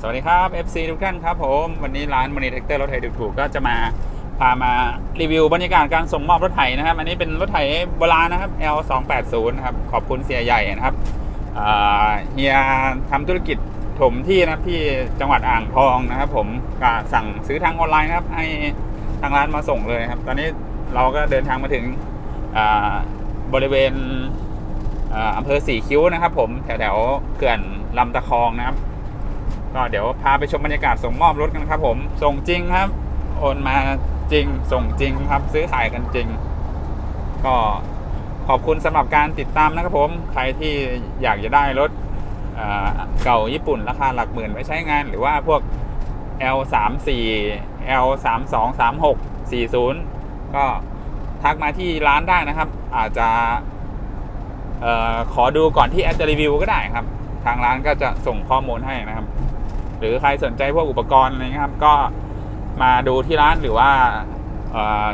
สวัสดีครับ FC ทุกท่านครับผม วันนี้ร้านม n นีเทคเตอร์รถไถถูกๆก็จะมาพามารีวิวบรรยากาศการส่งมอบรถไถนะครับ อันนี้เป็นรถไถโบราณนะครับ L 2 8 0 นะครับ ขอบคุณเสียใหญ่นะครับเฮียทำธุรกิจถมที่นะครับที่จังหวัดอ่างทองนะครับผมก็สั่งซื้อทางออนไลน์นะครับ ให้ทางร้านมาส่งเลยครับ ตอนนี้เราก็เดินทางมาถึงบริเวณ อำเภอสี่คิ้วนะครับ ผมแถวๆเขื่อนลำตะคองนะครับ ก็เดี๋ยวพาไปชมบรรยากาศส่งมอบรถกันครับ ผมส่งจริงครับ โอนมาจริงส่งจริงครับ ซื้อขายกันจริง ก็ขอบคุณสำหรับการติดตามนะครับผมใครที่อยากจะได้รถเก่าญี่ปุ่นราคาหลักหมื่นไว้ใช้งาน หรือว่าพวก L 3 4 L 3 2 3 6 4 0ก็ทักมาที่ร้านได้นะครับ อาจจะ ออขอดูก่อนที่แอดจะรีวิวก็ได้ครับ ทางร้านก็จะส่งข้อมูลให้นะครับ หรือใครสนใจพวกอุปกรณ์อะไรเงี้ยครับ ก็มาดูที่ร้านหรือว่า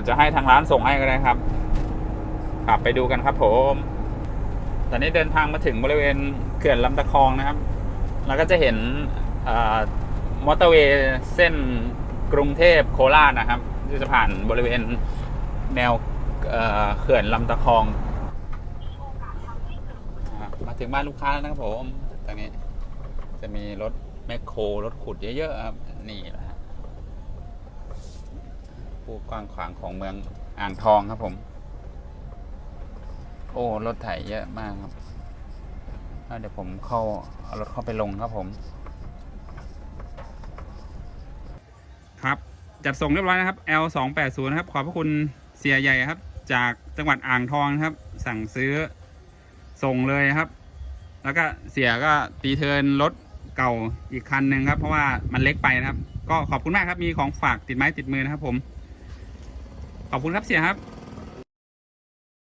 จะให้ทางร้านส่งให้ก็ได้ครับกลับไปดูกันครับผม ตอนนี้เดินทางมาถึงบริเวณเขื่อนลำตะคองนะครับ เราก็จะเห็นมอเตอร์เวย์เส้นกรุงเทพโคราชนะครับที่จะผ่านบริเวณแนวเขื่อนลำตะคอง มาถึงบ้านลูกค้าแล้วนะครับผมตอนนี้จะมีรถแมคโครรถขุดเยอะๆครับนี่แหละฮะผู้กว้างขวางของเมืองอ่างทองครับผม โอ้รถไถเยอะมากครับเดี๋ยวผมเข้าเอารถเข้าไปลงครับผม ครับจัดส่งเรียบร้อยนะครับ L 2 8 0นะครับ ขอบพระคุณเสียใหญ่ครับ จากจังหวัดอ่างทองนะครับ สั่งซื้อส่งเลยครับ แล้วก็เสียก็ตีเทินรถเก่าอีกคันหนึ่งครับ เพราะว่ามันเล็กไปนะครับ ก็ขอบคุณมากครับมีของฝากติดไม้ติดมือนะครับผม ขอบคุณครับเสียครับ